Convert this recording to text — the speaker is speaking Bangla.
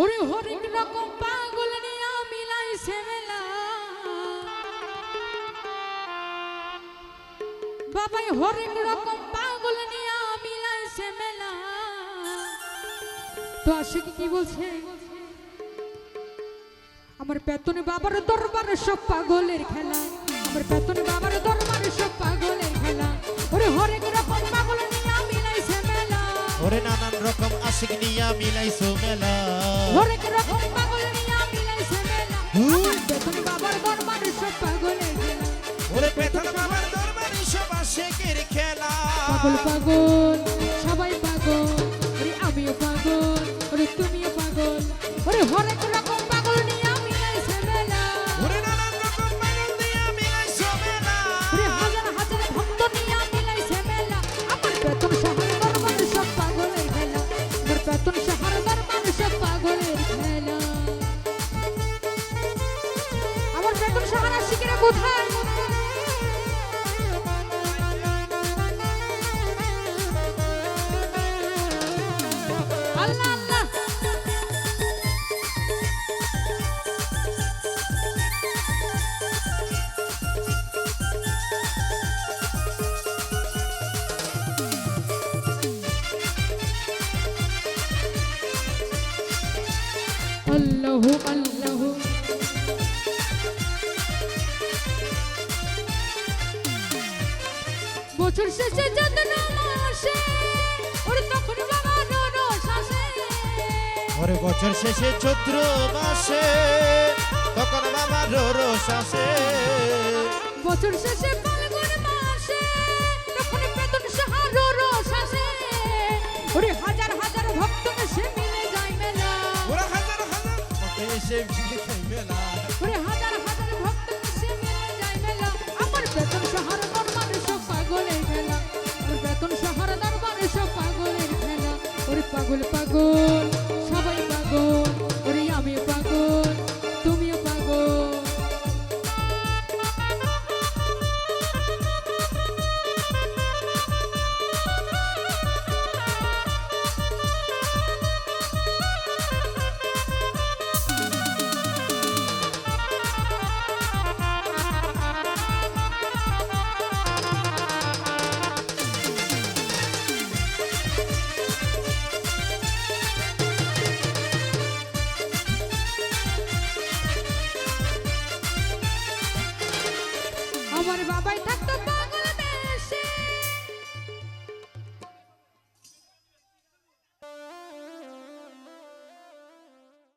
ওরে হরেক রকম পাগল নিয়া মিলাইছে মেলা। বাবাই হরেক রকম পাগল নিয়া মিলাইছে মেলা। তো আশিক কি বলছে? আমার পেতনে বাবার দরবারে সব পাগলের খেলা। আমার পেতনে বাবার দরবারে সব পাগলের খেলা। ওরে হরেক রকম পাগল নিয়া মিলাইছে মেলা। ওরে নানান রকম আশিক নিয়া মিলাইছো মেলা হরেক রকম পাগল নিয়া মিলাইছো মেলা আমার পেতনে বাবার দরবারে সব পাগলের খেলা ওরে পেথর বাবার দরবারে সব আশিকের খেলা। পাগল পাগল সবাই পাগল। আল্লাহ আল্লাহ। বছর শেষে যত্ন মাসে ওরে তখন বাবা শাসে। ওরে বছর শেষে চৈত্র মাসে তখন বাবা রো শাসে। বছর শেষে ফাল্গুন মাসে তখন বেতন সাহার রো শাসে। ওরে হাজার হাজার ভক্ত সে মিলে যায় মেলা। ওরে হাজার হাজার এসে মিলে মেলা। ওরে হাজার পাগল পাগল। তোমার বাবাই থাকতো